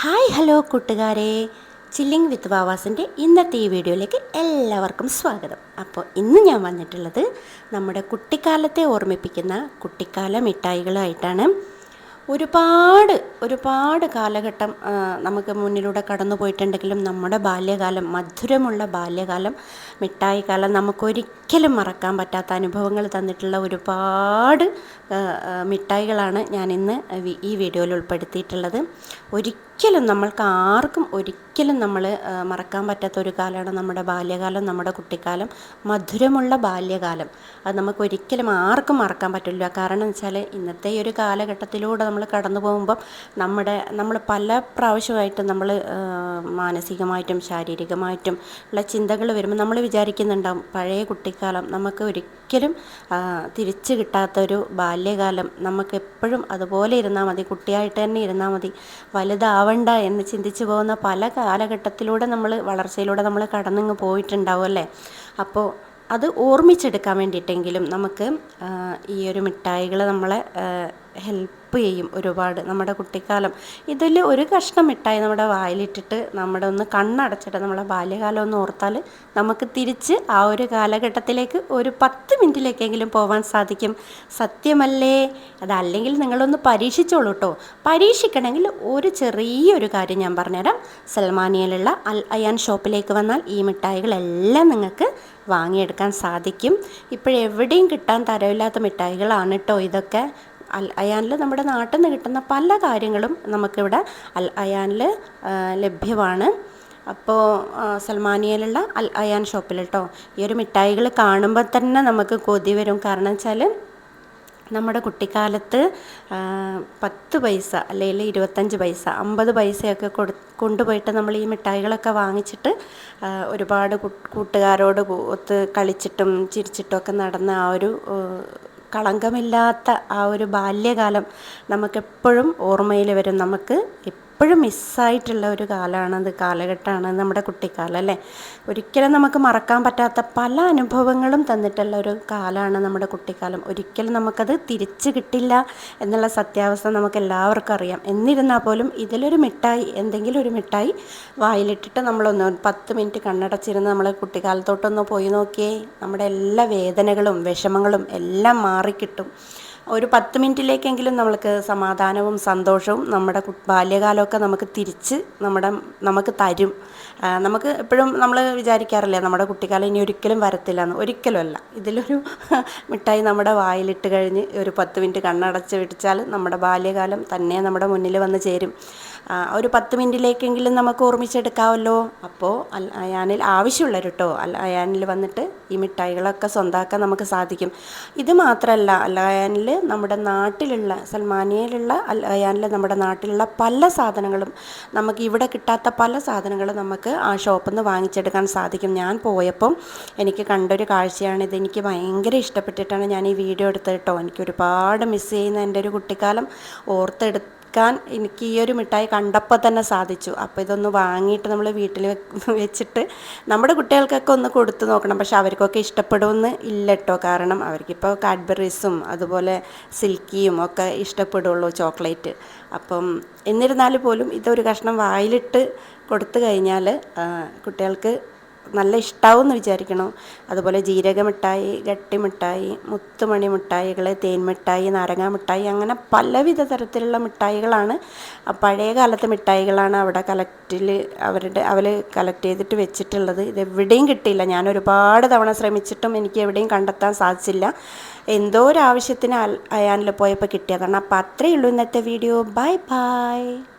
Hi hello കൂട്ടുകാരെ. Chilling with വാവാസിന്റെ ഇന്നത്തെ ഈ വീഡിയോയിലേക്ക് എല്ലാവർക്കും സ്വാഗതം. അപ്പോൾ ഇന്ന് ഞാൻ വന്നിട്ടുള്ളത് നമ്മുടെ കുട്ടിക്കാലത്തെ ഓർമ്മിപ്പിക്കുന്ന കുട്ടിക്കാല മിഠായികളായിട്ടാണ്. ഒരുപാട് ഒരുപാട് കാലഘട്ടം നമുക്ക് മുന്നിലൂടെ കടന്നു പോയിട്ടുണ്ടെങ്കിലും നമ്മുടെ ബാല്യകാലം മധുരമുള്ള ബാല്യകാലം മിഠായി കാലം നമുക്കൊരിക്കലും മറക്കാൻ പറ്റാത്ത അനുഭവങ്ങൾ തന്നിട്ടുള്ള ഒരുപാട് മിഠായികളാണ് ഞാൻ ഇന്ന് ഈ വീഡിയോയിൽ ഉൾപ്പെടുത്തിയിട്ടുള്ളത്. ഒരിക്കലും നമ്മൾക്ക് ആർക്കും ഒരിക്കലും നമ്മൾ മറക്കാൻ പറ്റാത്ത ഒരു കാലമാണ് നമ്മുടെ ബാല്യകാലം നമ്മുടെ കുട്ടിക്കാലം മധുരമുള്ള ബാല്യകാലം. അത് നമുക്ക് ഒരിക്കലും ആർക്കും മറക്കാൻ പറ്റില്ല. കാരണം വെച്ചാൽ ഇന്നത്തെ ഈ ഒരു കാലഘട്ടത്തിലൂടെ നമ്മൾ കടന്നു പോകുമ്പം നമ്മുടെ നമ്മൾ പല പ്രാവശ്യമായിട്ടും നമ്മൾ മാനസികമായിട്ടും ശാരീരികമായിട്ടും ഉള്ള ചിന്തകൾ വരുമ്പോൾ നമ്മൾ വിചാരിക്കുന്നുണ്ടാവും പഴയ കുട്ടിക്കാലം നമുക്ക് ഒരിക്കലും ആ, തിരിച്ചു കിട്ടാത്തൊരു ബാല്യകാലം നമുക്ക് എപ്പോഴും അതുപോലെ ഇരുന്നാൽ മതി കുട്ടിയായിട്ട് തന്നെ ഇരുന്നാൽ മതി വലുതാവണ്ട എന്ന് ചിന്തിച്ചു പോകുന്ന പല കാലഘട്ടത്തിലൂടെ നമ്മൾ വളർച്ചയിലൂടെ നമ്മൾ കടന്നിങ്ങ് പോയിട്ടുണ്ടാവും അല്ലേ? അപ്പോൾ അത് ഓർമ്മിച്ചെടുക്കാൻ വേണ്ടിയിട്ടെങ്കിലും നമുക്ക് ഈ ഒരു മിഠായികൾ നമ്മളെ ഹെൽപ്പ് ചെയ്യും ഒരുപാട് നമ്മുടെ കുട്ടിക്കാലം. ഇതിൽ ഒരു കഷ്ണം മിഠായി നമ്മുടെ വായിലിട്ടിട്ട് നമ്മുടെ ഒന്ന് കണ്ണടച്ചിട്ട് നമ്മുടെ ബാല്യകാലം ഒന്ന് ഓർത്താൽ നമുക്ക് തിരിച്ച് ആ ഒരു കാലഘട്ടത്തിലേക്ക് ഒരു പത്ത് മിനിറ്റിലേക്കെങ്കിലും പോകാൻ സാധിക്കും. സത്യമല്ലേ? അതല്ലെങ്കിൽ നിങ്ങളൊന്ന് പരീക്ഷിച്ചോളൂ കേട്ടോ പരീക്ഷിക്കണമെങ്കിൽ ഒരു ചെറിയൊരു കാര്യം ഞാൻ പറഞ്ഞുതരാം. സൽമാനിയയിലുള്ള അൽ അയാൻ ഷോപ്പിലേക്ക് വന്നാൽ ഈ മിഠായികളെല്ലാം നിങ്ങൾക്ക് വാങ്ങിയെടുക്കാൻ സാധിക്കും. ഇപ്പോഴെവിടെയും കിട്ടാൻ തരവില്ലാത്ത മിഠായികളാണ് കേട്ടോ ഇതൊക്കെ. അൽ അയാനിൽ നമ്മുടെ നാട്ടിൽ നിന്ന് കിട്ടുന്ന പല കാര്യങ്ങളും നമുക്കിവിടെ അൽ അയാനിൽ ലഭ്യമാണ്. അപ്പോൾ സൽമാനിയയിലുള്ള അൽ അയാൻ ഷോപ്പിൽ കേട്ടോ ഈ ഒരു മിഠായികൾ കാണുമ്പോൾ തന്നെ നമുക്ക് കൊതി വരും. കാരണം വെച്ചാൽ നമ്മുടെ കുട്ടിക്കാലത്ത് പത്ത് പൈസ അല്ലെങ്കിൽ ഇരുപത്തഞ്ച് പൈസ അമ്പത് പൈസയൊക്കെ കൊടു കൊണ്ടുപോയിട്ട് നമ്മൾ ഈ മിഠായികളൊക്കെ വാങ്ങിച്ചിട്ട് ഒരുപാട് കൂട്ടുകാരോട് ഒത്ത് കളിച്ചിട്ടും ചിരിച്ചിട്ടും ഒക്കെ നടന്ന ആ ഒരു കളങ്കമില്ലാത്ത ആ ഒരു ബാല്യകാലം നമുക്കെപ്പോഴും ഓർമ്മയിൽ വരും. നമുക്ക് എപ്പോഴും മിസ്സായിട്ടുള്ള ഒരു കാലമാണത് കാലഘട്ടമാണ് നമ്മുടെ കുട്ടിക്കാലം അല്ലേ? ഒരിക്കലും നമുക്ക് മറക്കാൻ പറ്റാത്ത പല അനുഭവങ്ങളും തന്നിട്ടുള്ള ഒരു കാലമാണ് നമ്മുടെ കുട്ടിക്കാലം. ഒരിക്കലും നമുക്കത് തിരിച്ചു കിട്ടില്ല എന്നുള്ള സത്യാവസ്ഥ നമുക്ക് എല്ലാവർക്കും അറിയാം. എന്നിരുന്നാൽ പോലും ഇതിലൊരു മിഠായി എന്തെങ്കിലും ഒരു മിഠായി വായിലിട്ടിട്ട് നമ്മളൊന്ന് പത്ത് മിനിറ്റ് കണ്ണടച്ചിരുന്ന് നമ്മൾ കുട്ടിക്കാലത്തോട്ടൊന്ന് പോയി നോക്കിയേ നമ്മുടെ എല്ലാ വേദനകളും വിഷമങ്ങളും എല്ലാം മാറിക്കിട്ടും. ഒരു പത്ത് മിനിറ്റിലേക്കെങ്കിലും നമ്മൾക്ക് സമാധാനവും സന്തോഷവും നമ്മുടെ ബാല്യകാലമൊക്കെ നമുക്ക് തിരിച്ച് നമ്മുടെ നമുക്ക് തരും. നമുക്ക് എപ്പോഴും നമ്മൾ വിചാരിക്കാറില്ലേ നമ്മുടെ കുട്ടിക്കാലം ഇനി ഒരിക്കലും വരത്തില്ല എന്ന് ഒരിക്കലുമല്ല. ഇതിലൊരു മിഠായി നമ്മുടെ വായിലിട്ട് കഴിഞ്ഞ് ഒരു പത്ത് മിനിറ്റ് കണ്ണടച്ച് വിടിച്ചാൽ നമ്മുടെ ബാല്യകാലം തന്നെ നമ്മുടെ മുന്നിൽ വന്ന് ചേരും. ഒരു പത്ത് മിനിറ്റിലേക്കെങ്കിലും നമുക്ക് ഓർമ്മിച്ചെടുക്കാമല്ലോ അപ്പോൾ അയാനിൽ ആവശ്യമുള്ള കേട്ടോ അയാനിൽ വന്നിട്ട് ഈ മിഠായികളൊക്കെ സ്വന്തമാക്കാൻ നമുക്ക് സാധിക്കും. ഇത് മാത്രമല്ല അയാനിൽ നമ്മുടെ നാട്ടിലുള്ള സൽമാനിയയിലുള്ള അയാനിൽ നമ്മുടെ നാട്ടിലുള്ള പല സാധനങ്ങളും നമുക്ക് ഇവിടെ കിട്ടാത്ത പല സാധനങ്ങളും നമുക്ക് ആ ഷോപ്പിൽ നിന്ന് വാങ്ങിച്ചെടുക്കാൻ സാധിക്കും. ഞാൻ പോയപ്പം എനിക്ക് കണ്ടൊരു കാഴ്ചയാണ്. ഇത് എനിക്ക് ഭയങ്കര ഇഷ്ടപ്പെട്ടിട്ടാണ് ഞാൻ ഈ വീഡിയോ എടുത്തിട്ടോ എനിക്ക് ഒരുപാട് മിസ് ചെയ്യുന്ന എന്റെ ഒരു കുട്ടിക്കാലം ഓർത്തെടുത്ത് ക്കാൻ എനിക്ക് ഈ ഒരു മിഠായി കണ്ടപ്പോൾ തന്നെ സാധിച്ചു. അപ്പോൾ ഇതൊന്ന് വാങ്ങിയിട്ട് നമ്മൾ വീട്ടിൽ വെച്ചിട്ട് നമ്മുടെ കുട്ടികൾക്കൊക്കെ ഒന്ന് കൊടുത്തു നോക്കണം. പക്ഷെ അവർക്കൊക്കെ ഇഷ്ടപ്പെടുമെന്ന് ഇല്ല കേട്ടോ കാരണം അവർക്കിപ്പോൾ കാഡ്ബറീസും അതുപോലെ സിൽക്കിയും ഒക്കെ ഇഷ്ടപ്പെടുള്ളൂ ചോക്ലേറ്റ്. അപ്പം എന്നിരുന്നാൽ പോലും ഇതൊരു കഷ്ണം വായിലിട്ട് കൊടുത്തു കഴിഞ്ഞാൽ കുട്ടികൾക്ക് നല്ല ഇഷ്ടാവും എന്ന് വിചാരിക്കണം. അതുപോലെ ജീരക മിഠായി ഗട്ടി മിഠായി മുത്തുമണി മിഠായികൾ തേൻ മിഠായി നാരങ്ങ മിഠായി അങ്ങനെ പലവിധ തരത്തിലുള്ള മിഠായികളാണ്. പഴയ കാലത്തെ മിഠായികളാണ് അവിടെ കളക്റ്റിൽ അവരുടെ അവർ കളക്ട് ചെയ്തിട്ട് വെച്ചിട്ടുള്ളത്. ഇത് എവിടെയും കിട്ടിയില്ല. ഞാൻ ഒരുപാട് തവണ ശ്രമിച്ചിട്ടും എനിക്ക് എവിടെയും കണ്ടെത്താൻ സാധിച്ചില്ല. എന്തോ ഒരു ആവശ്യത്തിന് അയാനിൽ പോയപ്പോൾ കിട്ടിയതാണ്. അപ്പോൾ അത്രയേ ഉള്ളൂ ഇന്നത്തെ വീഡിയോ. Bye bye.